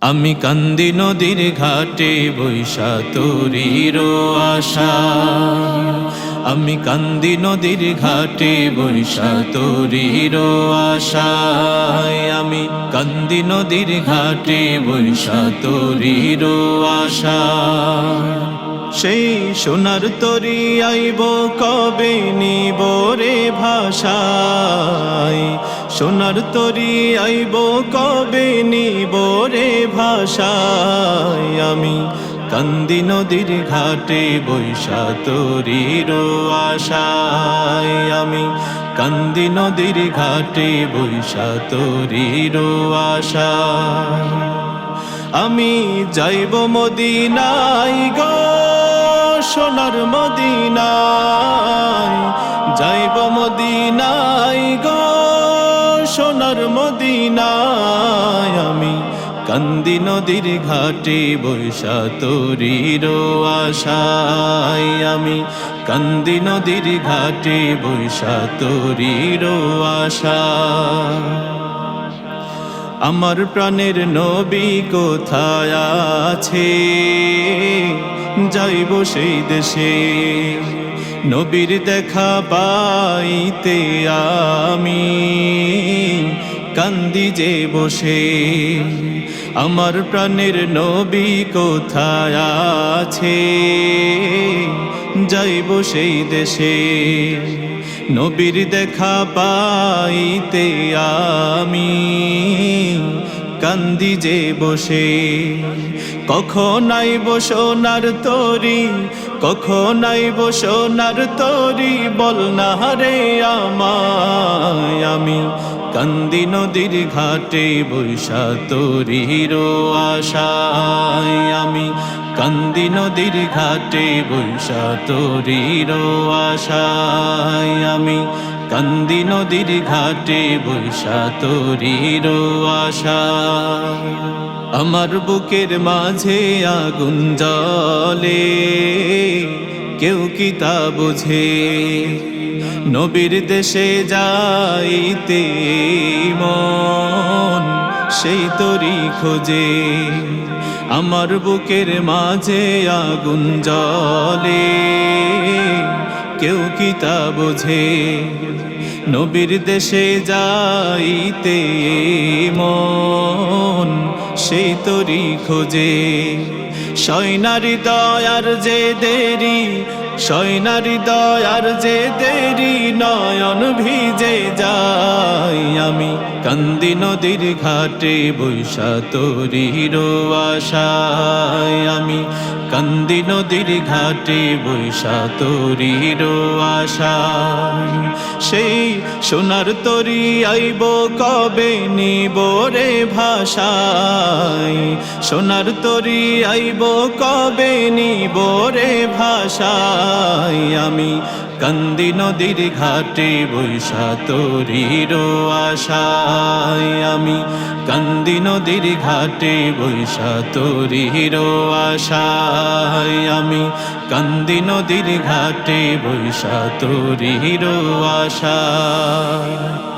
আমি কান্দি নদীর ঘাটে বৈশা তোরির আশা। আমি কান্দি নদীর ঘাটে বৈশা তোরির আশায়। আমি কান্দি নদীর ঘাটে বৈশা তোরির আশা। সেই সোনার তরি আইব, কবে নিব রে ভাষায়? সোনার তরি আইব, কবে নিব ভাষায় আমি কান্দি নদীর ঘাটে বৈশা তরির আশায় আমি কান্দি নদীর ঘাটে বৈশা তরির আশায় আমি যাইব মদিনাই গো সোনার মদিনায়, যাইব মদিনাই গো সোনার মদিনায়। কান্দি নদীর ঘাটে বৈশা তরির আশায় আমি। কান্দি নদীর ঘাটে বৈশা তরির আশায়। আমার প্রাণের নবী কোথায় আছে? যাইব সেই দেশে। নবীর দেখা পাইতে আমি। কান্দি যে বসে। আমার প্রাণের নবী কোথায় আছে? যাইব সেই দেশে, নবীর দেখা পাইতে আমি। কান্দি যে বসে কখন আইব সোনার তরি কখন আইব সোনার তরি, বল না রে আমায়। আমি কান্দি নদীর ঘাটে বৈশা তরির আশায়। আমি কান্দি নদীর ঘাটে বৈশা তরির আশায়। আমি কান্দি নদীর ঘাটে বৈশা তরির আশায় আমার বুকের মাঝে আগুন জলে কেউ কি তা বুঝে? নবীর দেশে যাইতে মন সেই তরি খোঁজে। আমার বুকের মাঝে আগুন জলে কেউ কি তা বোঝে? নবীর দেশে যাইতে মন সেই তরি খোঁজে। সৈনারি দয়ার যে দেরি সৈনারি দয়ার যে দেরি, নয়ন ভিজে যাই আমি। কান্দি নদীর ঘাটে বৈশা তরির আশায় আমি। কান্দি নদীর ঘাটে বৈশা তরির আশায় সেই সোনার তরি আইব কবে নিব রে ভাষায়? সোনার তরি আইব কবে নিব রে ভাষায়? আমি কান্দি নদীর ঘাটে বৈশা তরির আশায় আমি কান্দি নদীর ঘাটে বৈশা তরির আশায় আমি কান্দি নদীর ঘাটে বৈশা তরির আশায়।